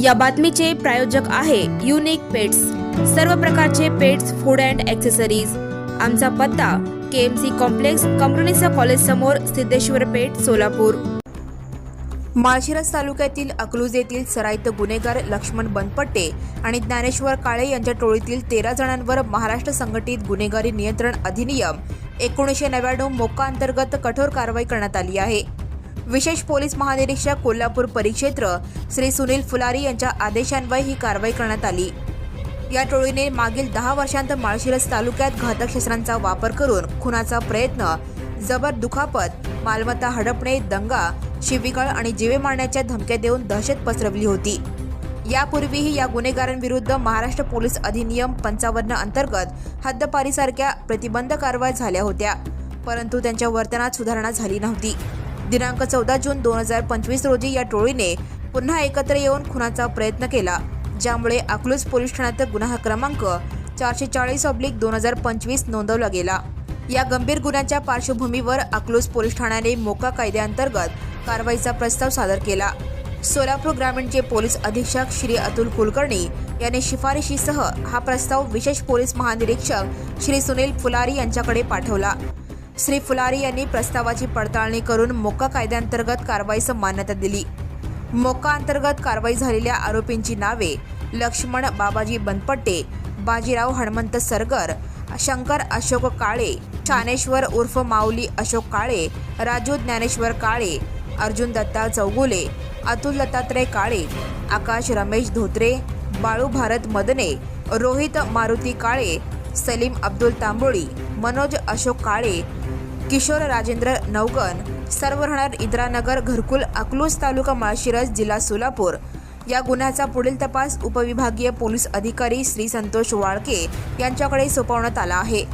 या बातमीचे प्रायोजक आहे युनिक पेट्स सर्व प्रकारचे पेट्स फूड अँड ॲक्सेसरीज आमचा पत्ता के एम सी कॉम्प्लेक्स कंपनीचा कॉलेज समोर सिद्धेश्वर पेठ सोलापूर. माळशिरस तालुक्यातील अकलूज येथील सराईत गुन्हेगार लक्ष्मण बनपट्टे आणि ज्ञानेश्वर काळे यांच्या टोळीतील तेरा जणांवर महाराष्ट्र संघटित गुन्हेगारी नियंत्रण अधिनियम एकोणीसशे नव्याण्णव मोका अंतर्गत कठोर कारवाई करण्यात आली आहे. विशेष पोलीस महानिरीक्षक कोल्हापूर परिक्षेत्र श्री सुनील फुलारी यांच्या आदेशान्वये ही कारवाई करण्यात आली. या टोळीने मागील दहा वर्षांत माळशिरस तालुक्यात घातक शस्त्रांचा वापर करून खुनाचा प्रयत्न जबर दुखापत मालमत्ता हडपणे दंगा शिवीगाळ आणि जीवे मारण्याच्या धमक्या देऊन दहशत पसरवली होती. यापूर्वीही या गुन्हेगारांविरुद्ध महाराष्ट्र पोलीस अधिनियम पंचावन्न अंतर्गत हद्दपारीसारख्या प्रतिबंध कारवाया झाल्या होत्या परंतु त्यांच्या वर्तनात सुधारणा झाली नव्हती. दिनांक चौदा जून दोन हजार पंचवीस रोजी या टोळीने पुन्हा एकत्र येऊन खुनाचा प्रयत्न केला ज्यामुळे अकलूज पोलीस ठाण्यात गुन्हा क्रमांक चारशे चाळीस ऑब्लिक दोन हजार पंचवीस नोंदवला गेला. या गंभीर गुन्ह्याच्या पार्श्वभूमीवर अकलूज पोलीस ठाण्याने मोका कायद्याअंतर्गत कारवाईचा प्रस्ताव सादर केला. सोलापूर ग्रामीणचे पोलीस अधीक्षक श्री अतुल कुलकर्णी यांनी शिफारशीसह हा प्रस्ताव विशेष पोलीस महानिरीक्षक श्री सुनील फुलारी यांच्याकडे पाठवला. श्री फुलारी यांनी प्रस्तावाची पडताळणी करून मोका कायद्याअंतर्गत कारवाईस मान्यता दिली. मोका अंतर्गत कारवाई झालेल्या आरोपींची नावे लक्ष्मण बाबाजी बनपट्टे बाजीराव हनुमंत सरगर शंकर अशोक काळे शानेश्वर उर्फ माऊली अशोक काळे राजू ज्ञानेश्वर काळे अर्जुन दत्ता चौगुले अतुल दत्तात्रय काळे आकाश रमेश धोत्रे बाळू भारत मदने रोहित मारुती काळे सलीम अब्दुल तांबोळी मनोज अशोक काळे किशोर राजेंद्र नवगण सर्व राहणार इंद्रानगर घरकुल अकलूज तालुका माळशिरस जिल्हा सोलापूर. या गुन्ह्याचा पुढील तपास उपविभागीय पोलीस अधिकारी श्री संतोष वाळके यांच्याकडे सोपवण्यात आला आहे.